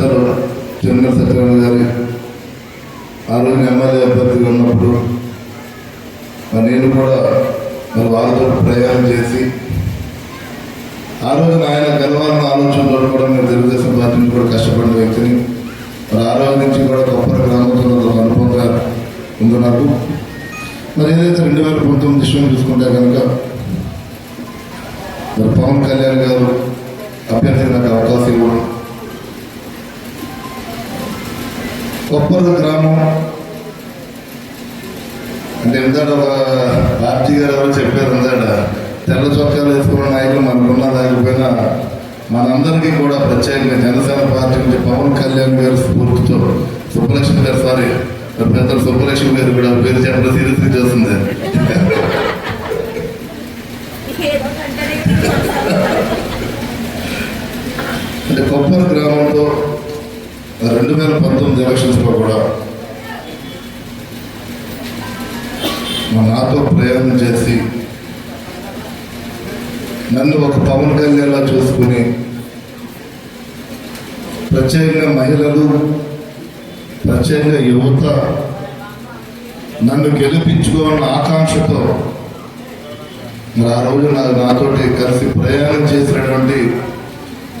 పెద్దలు చిన్న సత్యనారాయణ గారి ఆ రోజున ఎమ్మెల్యే అభ్యర్థిగా ఉన్నప్పుడు మరి నేను కూడా మరి వారితో ప్రయాణం చేసి ఆ రోజున ఆయన గెలవాలన్న ఆలోచనతో కూడా నేను తెలుగుదేశం పార్టీ నుంచి కూడా కష్టపడిన వ్యక్తిని మరి ఆ రోజు నుంచి కూడా కొప్పర గ్రామంతో అనుభవం అనుభవంగా ఉంది నాకు మరి ఏదైతే రెండు వేల పంతొమ్మిది విషయం చూసుకుంటే కనుక మరి పవన్ కళ్యాణ్ గారు కొప్పర గ్రామం. అంటే ఇందాక ఒక పార్టీ గారు ఎవరు చెప్పారు ఇందాక తెల్ల చొక్కాలు వేసుకున్న నాయకులు మనకున్న లేకపోయినా మనందరికీ కూడా ప్రత్యేకంగా జనసేన పార్టీ నుంచి పవన్ కళ్యాణ్ గారి స్ఫూర్తితో సుబ్బలక్ష్మి గారు సారీ పెద్దలు సుబ్బలక్ష్మి గారు కూడా పేరు చెప్పడం సీరియస్గా చేస్తుంది. అంటే కొప్పర గ్రామంలో రెండు వేల పంతొమ్మిది ఎలక్షన్స్లో కూడా మా నాతో ప్రయాణం చేసి నన్ను ఒక పవన్ కళ్యాణ్లా చూసుకుని ప్రత్యేకంగా మహిళలు ప్రత్యేకంగా యువత నన్ను గెలిపించుకోవాలన్న ఆకాంక్షతో మరి ఆ రోజు నాతోటి కలిసి ప్రయాణం చేసినటువంటి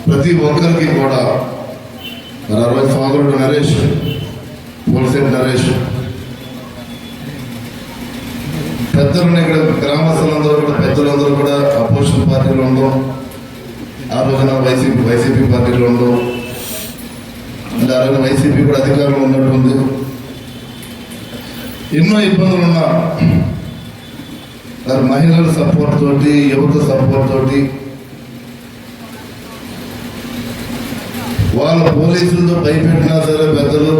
ప్రతి ఒక్కరికి కూడా మరి ఆ సోదరుడు నరేష్ పోలిసెట్ నరేష్ పెద్దలను ఇక్కడ గ్రామస్తులందరూ కూడా పెద్దలందరూ కూడా అపోజిషన్ పార్టీలో ఉందో ఆ రోజున వైసీపీ వైసీపీ పార్టీలో ఉందో అంటే ఆ రోజున వైసీపీ కూడా అధికారంలో ఉన్నట్టుంది ఎన్నో ఇబ్బందులు ఉన్నా. మరి మహిళల సపోర్ట్ తోటి యువత సపోర్ట్ తోటి వాళ్ళ పోలీసులతో భయపెట్టినా సరే పెద్దలు